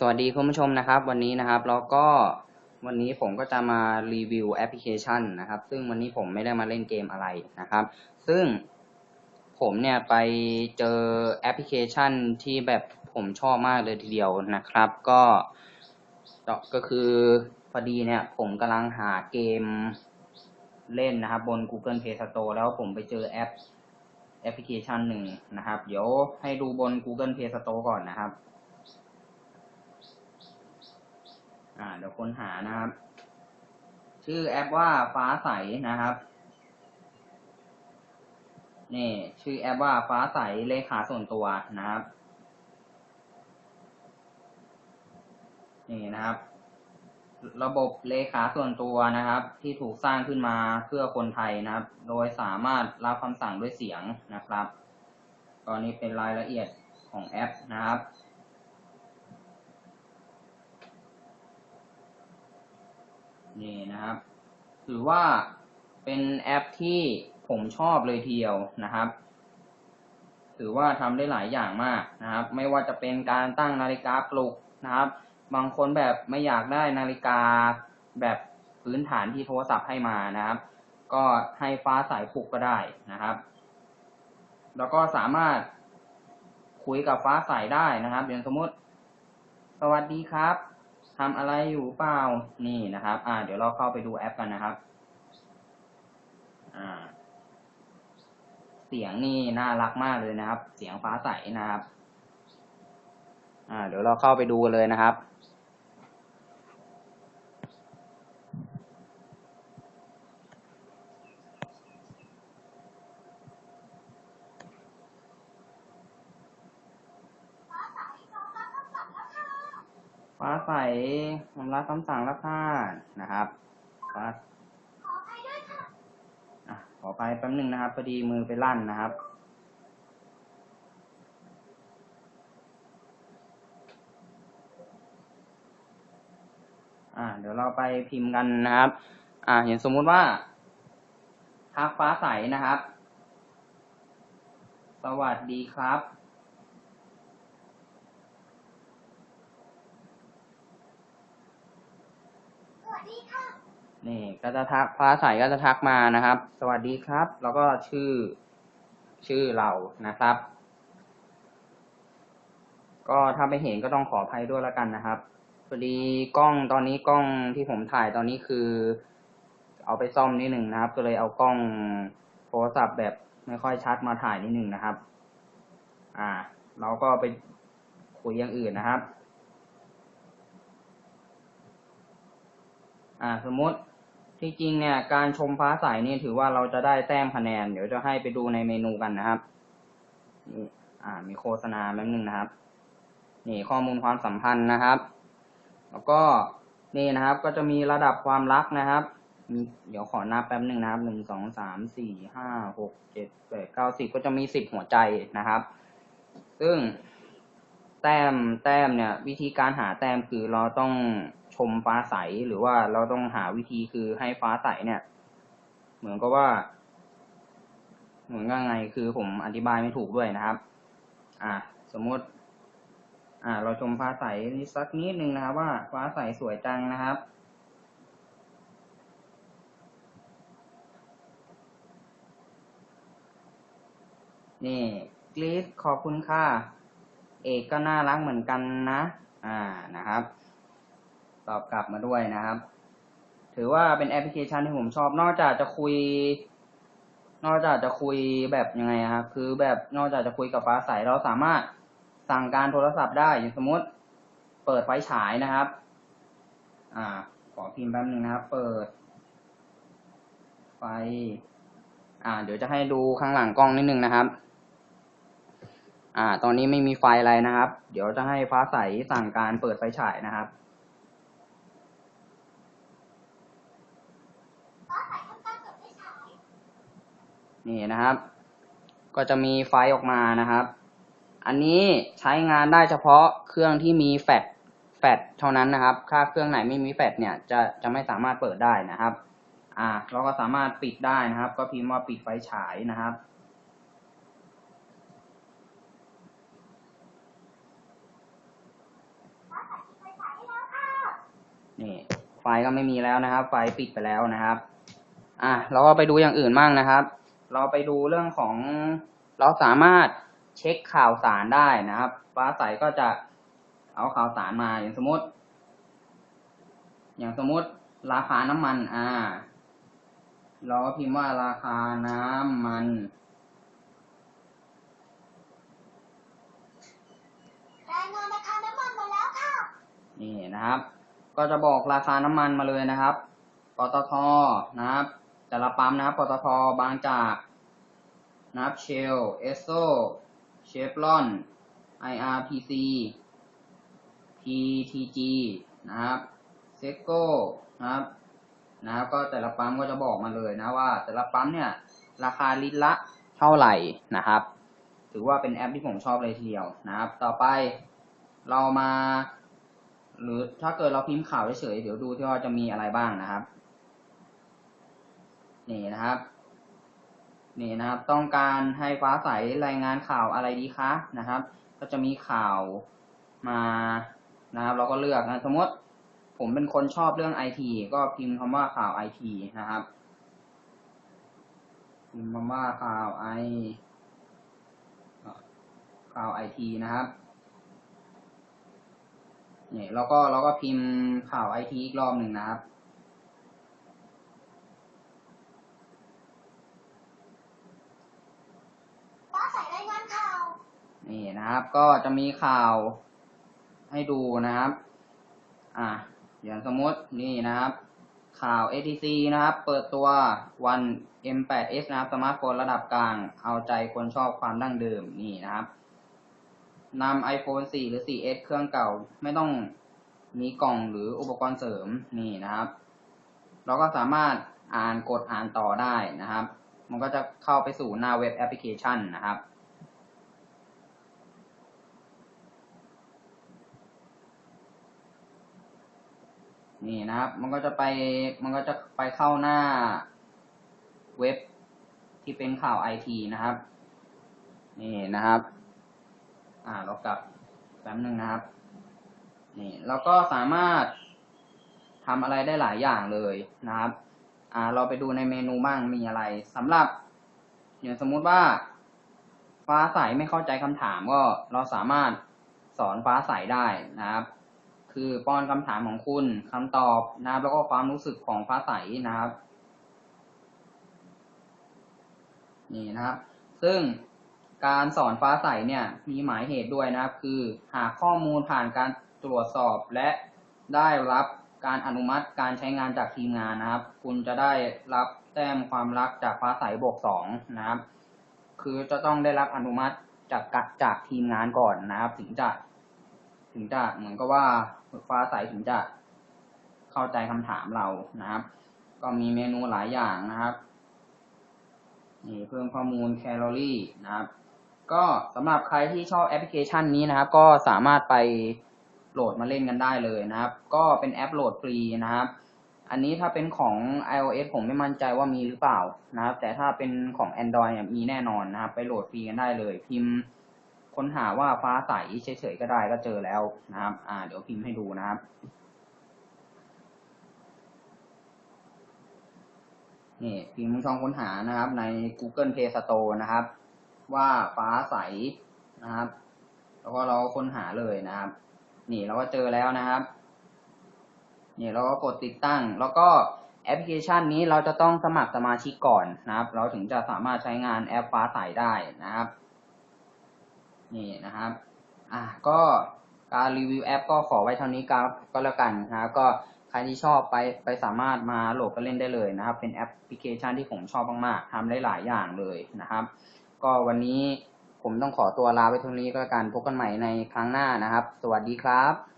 สวัสดีคุณผู้ชมนะครับ วันนี้นะครับแล้วก็วันนี้ผมก็จะมารีวิวแอปพลิเคชันนะครับ ซึ่งวันนี้ผมไม่ได้มาเล่นเกมอะไรนะครับ ซึ่งผมเนี่ยไปเจอแอปพลิเคชันที่แบบผมชอบมากเลยทีเดียวนะครับ ก็ก็คือพอดีเนี่ยผมกำลังหาเกมเล่นนะครับ บน Google Play Store แล้วผมไปเจอแอปแอปพลิเคชันหนึ่งนะครับ เดี๋ยวให้ดูบน Google Play Store ก่อนนะครับ อ่า เดี๋ยวค้นหานะครับ ชื่อแอปว่าฟ้าใสนะครับ นี่ชื่อแอปว่าฟ้าใสเลขาส่วนตัวนะครับ นี่นะครับ ระบบเลขาส่วนตัวนะครับ ที่ถูกสร้างขึ้นมาเพื่อคนไทยนะครับ โดยสามารถรับคำสั่งด้วยเสียงนะครับตอนนี้เป็นรายละเอียดของแอปนะครับ นี่นะครับถือว่าเป็นแอปที่ผมชอบเลยทีเดียวนะครับ ถือว่าทำได้หลายอย่างมากนะครับ ไม่ว่าจะเป็นการตั้งนาฬิกาปลุกนะครับ บางคนแบบไม่อยากได้นาฬิกาแบบพื้นฐานที่โทรศัพท์ให้มานะครับ ก็ให้ฟ้าสายปลุกก็ได้นะครับ แล้วก็สามารถคุยกับฟ้าใสได้นะครับอย่างสมมติ สวัสดีครับ ทำอะไรอยู่เปล่า นี่นะครับ อ่า เดี๋ยวเราเข้าไปดูแอปกันนะครับ อ่า เสียงนี่น่ารักมากเลยนะครับ เสียงฟ้าใสนะครับ อ่า เดี๋ยวเราเข้าไปดูกันเลยนะครับ ฟ้าใสผมรับคำสั่งแล้วค่ะนะครับฟ้าอะขอไปแป๊บหนึ่งนะครับพอดีมือไปลั่นนะครับอ่าเดี๋ยวเราไปพิมพ์กันนะครับ อ่าเห็นสมมุติว่าทักฟ้าใสนะครับ สวัสดีครับ นี่ก็จะทักฟ้าใสก็จะทักมานะครับ สวัสดีครับ แล้วก็ชื่อ ชื่อเรานะครับ ก็ถ้าไม่เห็นก็ต้องขออภัยด้วยแล้วกันนะครับพอดีกล้องตอนนี้กล้องที่ผมถ่ายตอนนี้คือ เอาไปซ่อมนิดหนึ่งนะครับ ก็เลยเอากล้องโทรศัพท์แบบไม่ค่อยชัดมาถ่ายนิดหนึ่งนะครับ อ่า เราก็ไปคุยอย่างอื่นนะครับ อ่า สมมติ ที่จริงเนี่ยการชมฟ้าใสนี่ถือว่าเราจะได้แต้มคะแนน เดี๋ยวจะให้ไปดูในเมนูกันนะครับนี่อ่า มีโฆษณาแป๊บนึงนะครับ นี่ข้อมูลความสัมพันธ์นะครับ แล้วก็นี่นะครับ ก็จะมีระดับความรักนะครับมีเดี๋ยวขอนับแป๊บนึงนะครับหนึ่งสองสามสี่ห้าหกเจ็ดแปดเก้าสิบก็จะมีสิบหัวใจนะครับ ซึ่งแต้มแต้มเนี่ย วิธีการหาแต้มคือเราต้อง ชมฟ้าใสหรือว่าเราต้องหาวิธีคือให้ฟ้าใสเนี่ย เหมือนกับว่า เหมือนกับไงคือผมอธิบายไม่ถูกด้วยนะครับ อ่า สมมติ อ่า เราชมฟ้าใสนิดสักนิดนึงนะครับ ว่าฟ้าใสสวยจังนะครับนี่กรีดขอบคุณค่ะ เอกก็น่ารักเหมือนกันนะ อ่านะครับ ตอบกลับมาด้วยนะครับ ถือว่าเป็นแอปพลิเคชันที่ผมชอบ นอกจากจะคุย นอกจากจะคุยแบบยังไงครับ คือแบบนอกจากจะคุยกับฟ้าใสเราสามารถสั่งการโทรศัพท์ได้อย่างสมมติ เปิดไฟฉายนะครับ อ่า ขอพิมพ์แป๊บนึงนะครับ เปิด ไฟ อ่า เดี๋ยวจะให้ดูข้างหลังกล้องนิดนึงนะครับอ่า ตอนนี้ไม่มีไฟอะไรนะครับ เดี๋ยวจะให้ฟ้าใสสั่งการเปิดไฟฉายนะครับ นี่นะครับ ก็จะมีไฟออกมานะครับ อันนี้ใช้งานได้เฉพาะเครื่องที่มีแฟลชแฟลชเท่านั้นนะครับ ถ้าเครื่องไหนไม่มีแฟลชเนี่ยจะจะไม่สามารถเปิดได้นะครับ อ่า เราก็สามารถปิดได้นะครับ ก็พิมพ์ว่าปิดไฟฉายนะครับนี่ไฟก็ไม่มีแล้วนะครับ ไฟปิดไปแล้วนะครับ อะเราก็ไปดูอย่างอื่นบ้างนะครับ เราไปดูเรื่องของเราสามารถเช็คข่าวสารได้นะครับ ฟ้าใสก็จะเอาข่าวสารมาอย่างสมมติ อย่างสมมติราคาน้ำมัน อ่า เราก็พิมพ์ว่าราคาน้ำมันรายงานราคาน้ำมันมาแล้วค่ะนี่นะครับ ก็จะบอกราคาน้ำมันมาเลยนะครับปตทนะครับ แต่ละปั๊มนะครับปตทบางจากนะครับเชลเอสโซเชฟรอน IRPC PTG นะครับเซโก้นะครับนะครับก็แต่ละปั๊มก็จะบอกมาเลยนะว่าแต่ละปั๊มเนี่ยราคาลิตรละเท่าไหร่นะครับ ถือว่าเป็นแอปที่ผมชอบเลยทีเดียวนะครับ ต่อไปเรามา หรือถ้าเกิดเราพิมพ์ข่าวเฉยๆเดี๋ยวดูที่ว่าจะมีอะไรบ้างนะครับ นี่นะครับ นี่นะครับ ต้องการให้ฟ้าใสรายงานข่าวอะไรดีคะนะครับ ก็จะมีข่าวมานะครับ เราก็เลือกนะสมมติผมเป็นคนชอบเรื่องไอทีก็พิมพ์คำว่าข่าวไอทีนะครับพิมพ์คำว่าข่าวไอข่าวไอทีนะครับเนี่ยแล้วก็เราก็พิมพ์ข่าวไอทีอีกรอบหนึ่งนะครับ ฟ้าใสรายงานข่าว นี่นะครับ ก็จะมีข่าวให้ดูนะครับ อะอย่างสมมตินี่นะครับ ข่าว ATC นะครับ เปิดตัววัน M8s นะครับสมาร์ทโฟนระดับกลาง เอาใจคนชอบความดั้งเดิมนี่นะครับนำ iPhone 4 หรือ 4s เครื่องเก่าไม่ต้องมีกล่องหรืออุปกรณ์เสริมนี่นะครับ เราก็สามารถอ่านกดอ่านต่อได้นะครับ มันก็จะเข้าไปสู่หน้าเว็บแอปพลิเคชันนะครับ นี่นะครับ มันก็จะไป มันก็จะไปเข้าหน้าเว็บที่เป็นข่าวไอทีนะครับ นี่นะครับ อ่า เรากลับแป๊บหนึ่งนะครับ นี่ เราก็สามารถทำอะไรได้หลายอย่างเลยนะครับ อ่า เราไปดูในเมนูบ้างมีอะไรสำหรับอย่างสมมุติว่าฟ้าใสไม่เข้าใจคำถามก็เราสามารถสอนฟ้าใสได้นะครับ คือป้อนคำถามของคุณคำตอบนะครับ แล้วก็ความรู้สึกของฟ้าใสนะครับ นี่นะครับ ซึ่งการสอนฟ้าใสเนี่ย มีหมายเหตุด้วยนะครับ คือหากข้อมูลผ่านการตรวจสอบและได้รับการอนุมัติการใช้งานจากทีมงานนะครับ คุณจะได้รับแต้มความรักจากฟ้าใสบวกสองนะครับ คือจะต้องได้รับอนุมัติจากจากทีมงานก่อนนะครับ ถึงจะ ถึงจะเหมือนกับว่า ฟ้าใสถึงจะเข้าใจคำถามเรานะครับ ก็มีเมนูหลายอย่างนะครับนี่เพิ่มข้อมูลแคลอรี่นะครับ ก็สำหรับใครที่ชอบแอปพลิเคชันนี้นะครับ ก็สามารถไปโหลดมาเล่นกันได้เลยนะครับ ก็เป็นแอปโหลดฟรีนะครับ อันนี้ถ้าเป็นของ iOS ผมไม่มั่นใจว่ามีหรือเปล่านะครับ แต่ถ้าเป็นของ Android เนี่ยมีแน่นอนนะครับ ไปโหลดฟรีกันได้เลย พิมพ์ ค้นหาว่าฟ้าใสเฉยๆก็ได้ก็เจอแล้วนะครับ อ่า เดี๋ยวพิมพ์ให้ดูนะครับนี่พิมพ์ช่องค้นหานะครับใน Google Play Store นะครับ ว่าฟ้าใสนะครับ แล้วก็เราค้นหาเลยนะครับ นี่เราก็เจอแล้วนะครับ นี่เราก็กดติดตั้ง แล้วก็แอปพลิเคชันนี้เราจะต้องสมัครสมาชิกก่อนนะครับ เราถึงจะสามารถใช้งานแอปฟ้าใสได้นะครับ นี่นะครับอะก็การรีวิวแอปก็ขอไว้เท่านี้ก็ก็แล้วกันนะครับก็ใครที่ชอบไปไปสามารถมาโหลดก็เล่นได้เลยนะครับ เป็นแอปพลิเคชันที่ผมชอบมากๆทำได้หลายอย่างเลยนะครับ ก็วันนี้ผมต้องขอตัวลาไปเท่านี้ก็แล้วกันพบกันใหม่ในครั้งหน้านะครับ สวัสดีครับ